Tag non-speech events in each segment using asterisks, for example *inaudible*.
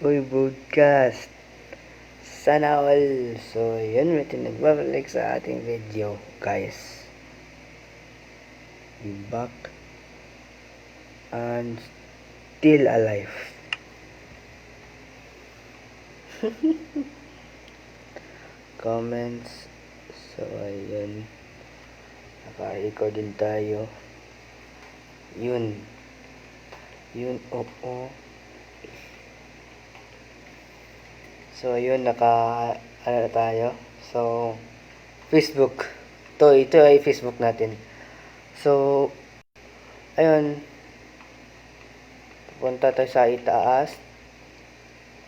Uy, broadcast. Sana all. So, yun, may nagbabalik sa ating video, guys. We back and still alive. *laughs* Comments. So, ayun. Naka-record din tayo. Yun. Yun, oo. So, ayun, naka, ano na tayo. So, Facebook. To, ito ay Facebook natin. So, ayun. Pupunta tayo sa itaas.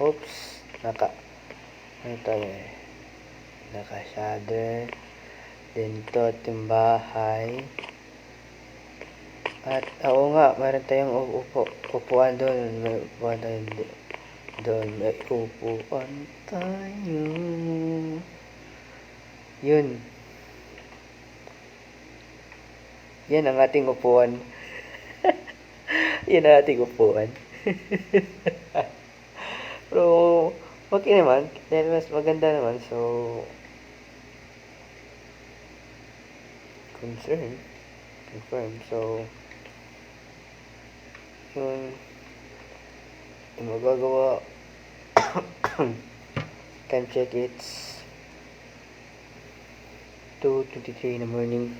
Oops. Naka, ano tayo eh. Naka-shadow. Then, to, ating bahay. At, oo nga, meron tayong upo, upuan doon. May upuan tayo doon. Doon may upuan tayo. Yun. Yan ang ating upuan. *laughs* Yan ang ating upuan. *laughs* Pero, okay naman. Dahil mas maganda naman. So, concern. Confirm. So, yun. Yung magagawa. *coughs* Time check, it's 2.23 in the morning.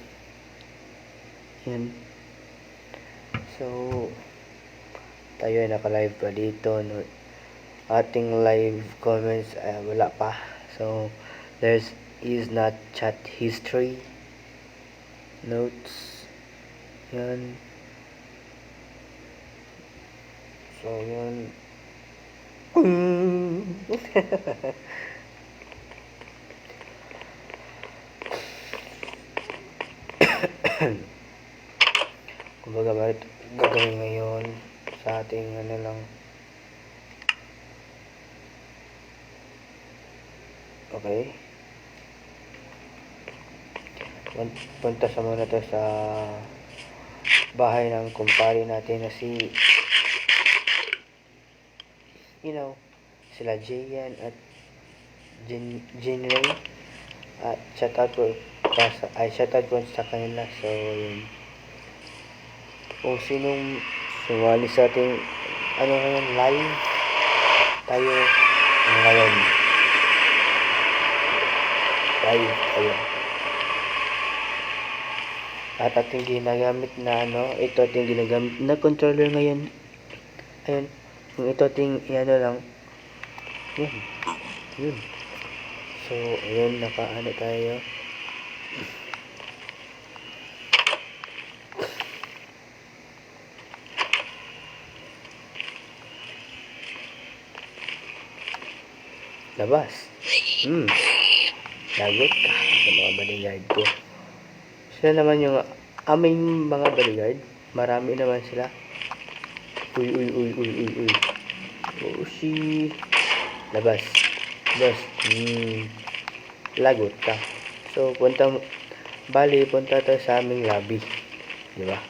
Yan. So, tayo ay naka-live pa dito. No? Ating live comments, ay wala pa. So, there's is not chat history. Notes. Yan. So, yun. *coughs* Kumbaga, bakit gagawin ngayon sa ating ano lang. Okay. Pun- Punta sa muna to sa bahay ng kumpare natin na si you know, sila Jayan at Jin, Jin Ray. At shout out sa, ay shout out po sa kanila. So, yun. Kung sinong sumali sa ating ano ngayon, live tayo ngayon. Live tayo. At ating ginagamit na ano, ito ating ginagamit na controller ngayon. Ayun. Kung ito ting ano lang. Yun. Yun. So, ayun, nakaano tayo. Labas. Hmm. Lagot ka sa mga bodyguard ko. Sila naman yung aming mga bodyguard. Marami naman sila. Uy, uy, uy, uy, uy, uy. Oh, si... Labas. Labas. Hmm. Lagot ka. So, punta... Bali, punta tayo sa aming lobby. Di ba?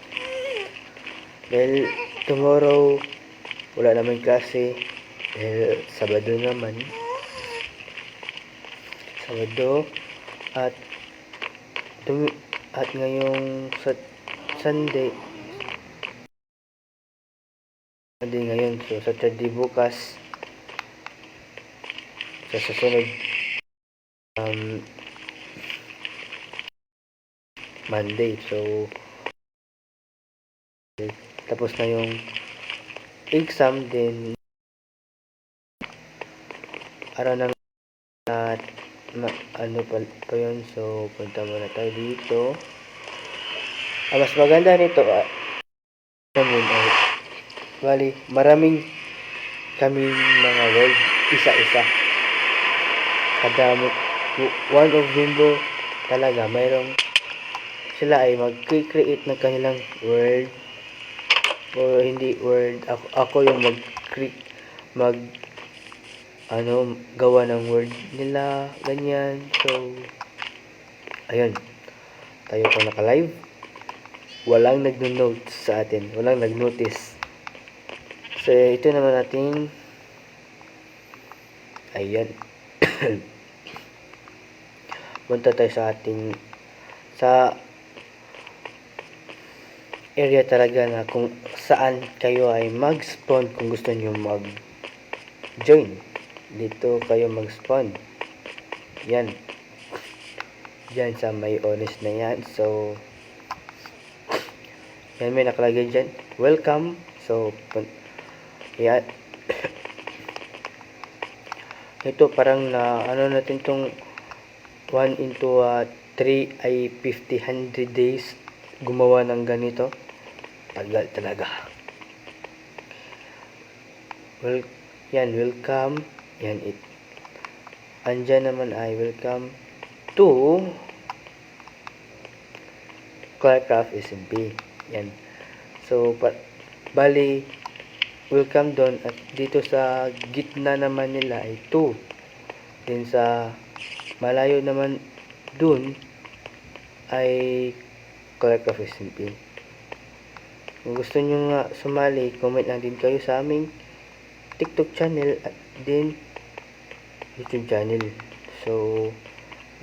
Dahil, tomorrow, wala naman klase. Dahil, Sabado naman. Sabado. At, at ngayong sa Sunday, hindi ngayon. So, Saturday bukas. Sa susunod. Um, Monday. So, tapos na yung exam din. Araw ng at ma- ano pa, pa yun. So, punta muna tayo dito. Ah, mas maganda nito. Ah, Bali, maraming kaming mga world, isa-isa. Kada one of member talaga, mayroong sila ay mag-create ng kanilang world o hindi world ako, ako yung mag mag ano gawa ng word nila ganyan. So ayun. Tayo po naka live walang nagno-notes sa atin. Walang nag-notice So, ito naman ating Ayan. *coughs* Punta tayo sa ating sa area talaga na kung saan kayo ay mag-spawn kung gusto niyo mag-join. Dito kayo mag-spawn. Yan. Yan sa may honest na yan. So, yan may nakalagay dyan. Welcome. So, pun- yan. Ito parang na ano natin tong 1 into 3 ay 50, 100 days gumawa ng ganito. Tagal talaga. Well, yan, welcome. Yan, it. Andyan naman ay welcome to Clarkcraft SMP. Yan. So, pa, bali, welcome doon. At dito sa gitna naman nila ay 2. Then sa malayo naman dun ay Clarkcraft SMP. Kung gusto nyo nga sumali, comment lang din kayo sa aming TikTok channel at din YouTube channel. So,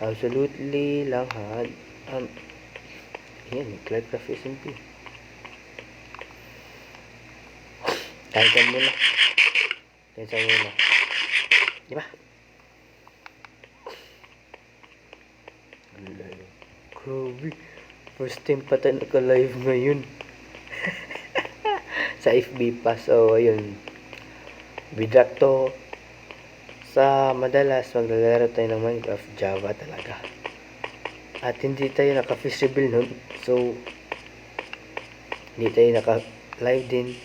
absolutely lang ha. Um, yan, Clarkcraft SMP. Tantan muna. Tantan muna. Di ba? Grabe. First time pa tayo naka-live ngayon. *laughs* sa FB pa. So, ayun. Bidak to. Sa madalas, maglalaro tayo ng Minecraft Java talaga. At hindi tayo naka-feasible nun. So, hindi tayo naka-live din.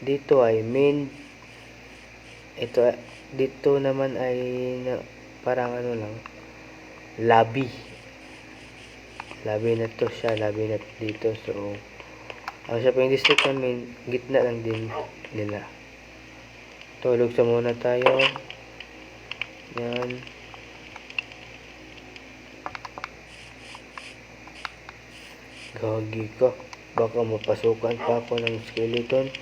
Dito ay main. Ito dito naman ay na, parang ano lang lobby. Lobby na to siya lobby na dito so ang yung district namin gitna lang din nila. Tulog sa muna tayo. Yan. Gagi ka. Baka mapasukan pa ako ng skeleton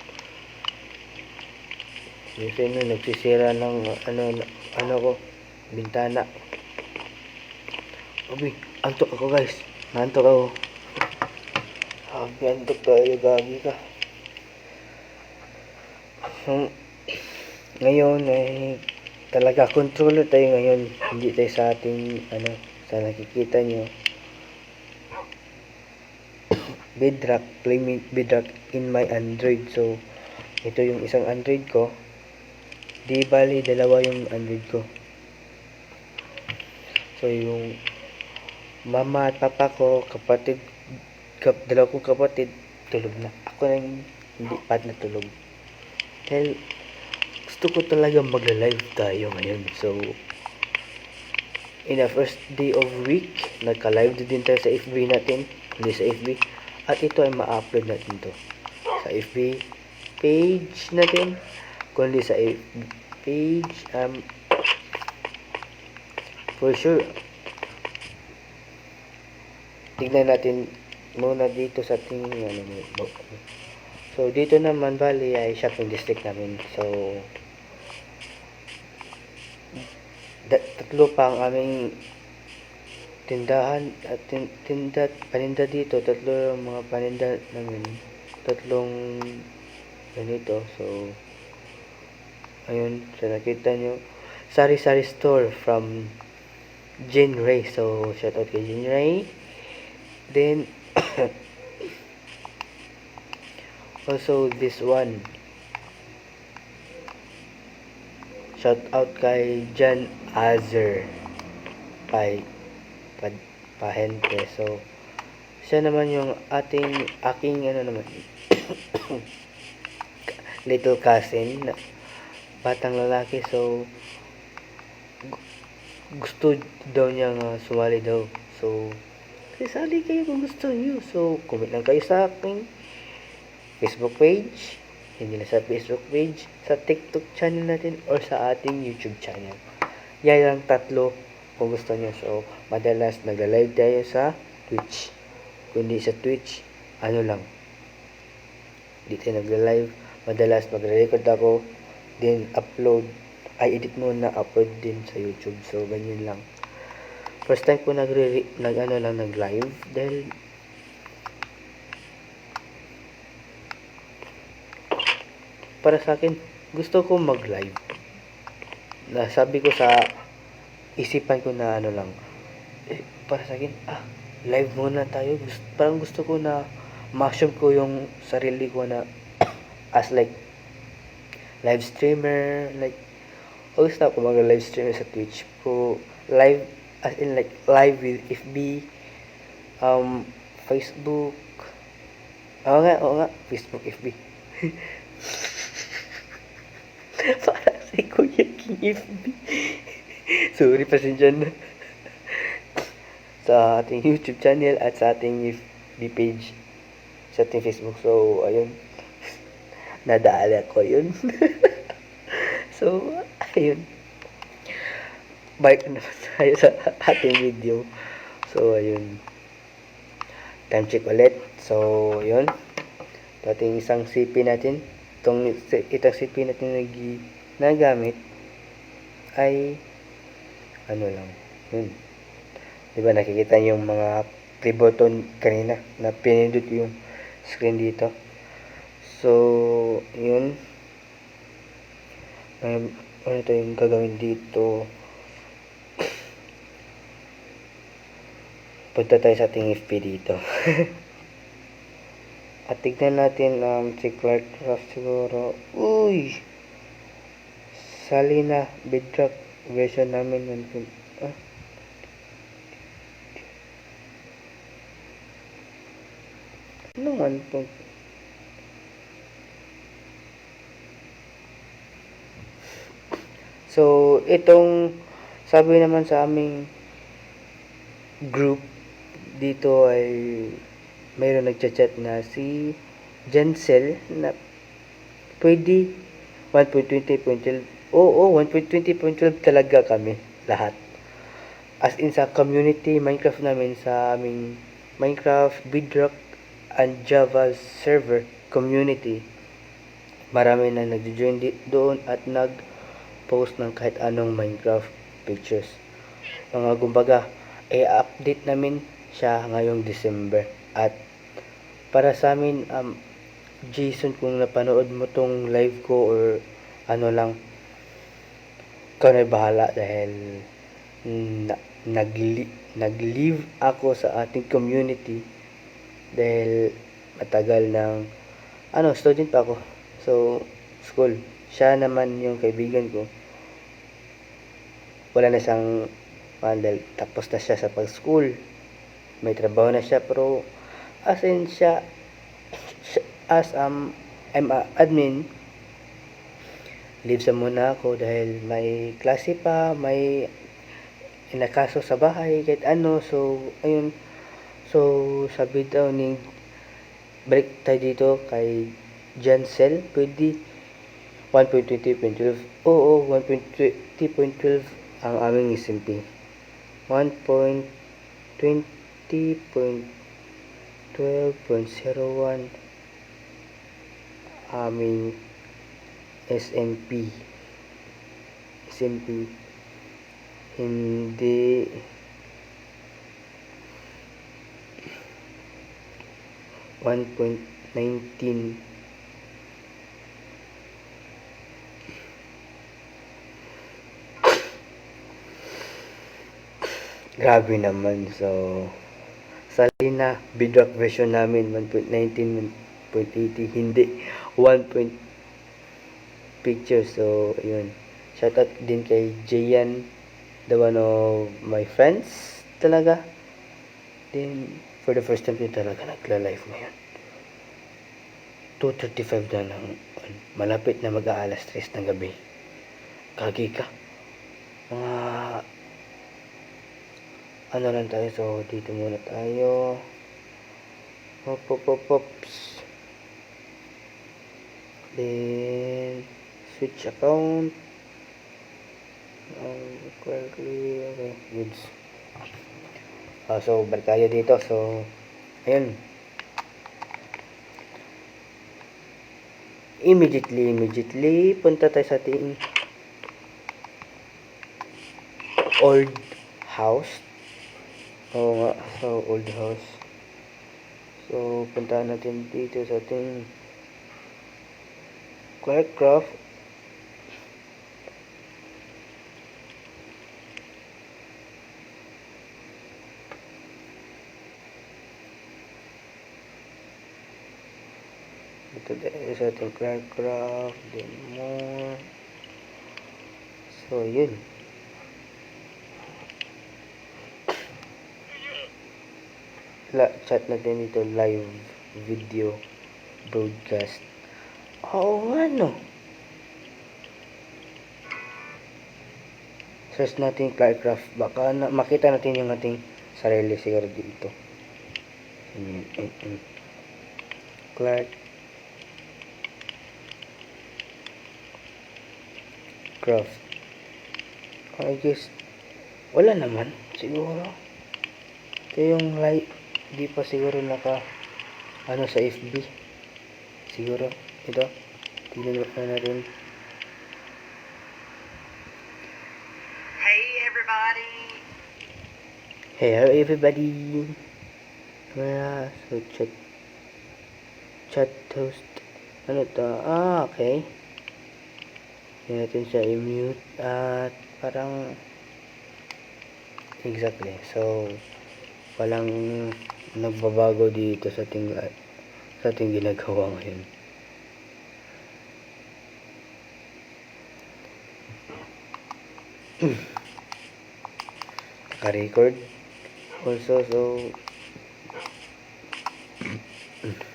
Minsan na nagsisira ng ano ano ko bintana. Abi, antok ako guys. Nantok ako. Abi, antok tayo gagi ka. So, ngayon ay talaga controller tayo ngayon. Hindi tayo sa ating ano sa nakikita nyo. *coughs* Bedrock, playing Bedrock in my Android. So, ito yung isang Android ko. Di bali, dalawa yung Android ko. So, yung mama at papa ko, kapatid, kap, dalawa kong kapatid, tulog na. Ako na hindi pat na tulog. Dahil, gusto ko talaga magla-live tayo ngayon. So, in the first day of week, nagka-live din tayo sa FB natin. Hindi sa FB. At ito ay ma-upload natin to. Sa FB page natin kundi sa FB page um for sure. Tignan natin muna dito sa ating ano, mo- so dito naman bali ay shopping district namin. So tatlo pa ang aming tindahan at tin, tinda paninda dito. Tatlo ang mga paninda namin. Tatlong ganito. So ayun so nakita nyo sari sari store from Jane Ray. So shout out kay Jane Ray. Then *coughs* also this one. Shout out kay Jan Azer. Kay pa, Pahente. So siya naman yung ating aking ano naman *coughs* little cousin na batang lalaki so gu- gusto daw niya nga sumali daw. So sali kayo kung gusto niyo. So comment lang kayo sa aking Facebook page hindi na sa Facebook page sa TikTok channel natin or sa ating YouTube channel. Yan lang tatlo kung gusto niyo. So madalas nagla-live tayo sa Twitch. Kundi sa Twitch ano lang dito nagla-live madalas magre-record ako then upload, ay edit muna, upload din sa YouTube. So, ganyan lang. First time ko nag, nag ano lang, nag live dahil para sa akin, gusto ko mag live. Nasabi ko sa isipan ko na ano lang, eh, para sa akin, ah, live muna tayo. Gusto, parang gusto ko na ma-assume ko yung sarili ko na *coughs* as like live streamer, like always na ako mag live streamer sa Twitch ko. Live, as in like live with FB, um, Facebook, oo nga, oo nga, Facebook, FB. *laughs* Para si Kuya King FB. *laughs* Sorry, pasensya na. sa ating YouTube channel at sa ating FB page sa ating Facebook. So, ayun. Nadala ko yun. *laughs* so, ayun. Balik na naman tayo sa ating video. So, ayun. Time check ulit. So, yun. Ito ating isang CP natin. Itong, itong CP natin nag nagamit ay ano lang. Yun. Di ba nakikita yung mga play button kanina na pinindot yung screen dito. So, yun. Um, ano ito yung gagawin dito? *coughs* Punta tayo sa ating FP dito. *laughs* At tignan natin um, si Clark Craft siguro. Uy! Salina Bedrock version namin. Ah, Ano man po? So, itong sabi naman sa aming group dito ay mayroon nagchat-chat na si Jancel na pwede 1.20.12 oo, 1.20.12 talaga kami lahat. As in sa community Minecraft namin sa aming Minecraft Bedrock and Java server community. Marami na nag-join di- doon at nag-post ng kahit anong Minecraft pictures mga kumbaga i-update namin siya ngayong December at para sa amin um, Jason kung napanood mo tong live ko or ano lang ikaw na bahala dahil na, nagli, nag-leave ako sa ating community dahil matagal ng ano, student pa ako. So, school. Siya naman yung kaibigan ko. Wala na siyang dahil tapos na siya sa pag-school. May trabaho na siya pero as in siya as um I'm a admin leave sa muna ako dahil may klase pa, may inakaso sa bahay, kahit ano. So, ayun. So, sabi daw ni balik tayo dito kay Jancel, pwede 1.20.12. Oo, 1.20.12 ang aming SMP. 1.20.12.01 aming SMP. SMP. Hindi one point nineteen Grabe naman. So, sa Lina, Bedrock version namin, 1.19.80, hindi 1. point picture. So, yun. Shoutout din kay Jayan, the one of my friends talaga. Then, for the first time din talaga nagla-live ngayon. 2.35 na ng, malapit na mag-aalas 3 ng gabi. Kagi ka. Mga ano lang tayo so dito muna tayo. Hop hop hop hops then switch account. Um, quickly okay goods. Ah, so balik tayo dito. So ayun. Immediately, immediately, punta tayo sa ating old house. Oo nga, so old house. So, puntahan natin dito sa ating Clarkcraft. Ito sa ating Clarkcraft, then more. So, yun. Chat natin dito live video broadcast. Oo nga no. Search natin Clarkcraft. Baka na, makita natin yung ating sarili siguro dito. Clark Craft. I guess wala naman siguro. Ito yung light di pa siguro naka ano sa FB siguro ito. Mo na rin Hey everybody! hello everybody? Wala, so chat chat host. Ano to? Ah okay. Hindi natin siya i-mute at parang exactly. So walang nagbabago dito sa ating sa ating ginagawa ngayon. *clears throat* Naka-record. Also so *clears throat*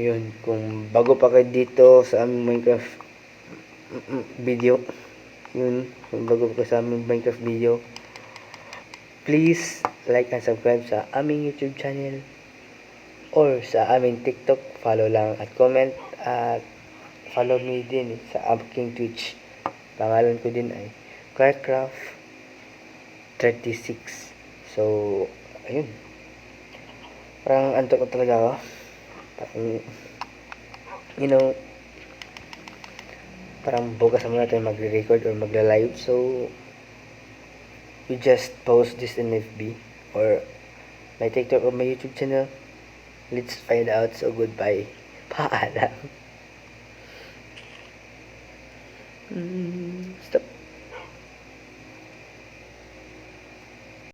yun kung bago pa kayo dito sa aming Minecraft mm, mm, video yun kung bago pa kayo sa aming Minecraft video please like and subscribe sa aming YouTube channel or sa aming TikTok. Follow lang at comment at follow me din sa aking Twitch. Pangalan ko din ay Clarkcraft 36 so ayun. Parang antok ko talaga ako. Parang you know parang bukas naman natin magre-record or magla-live. So we just post this in FB or my TikTok or my YouTube channel let's find out so goodbye *laughs* paalam mm.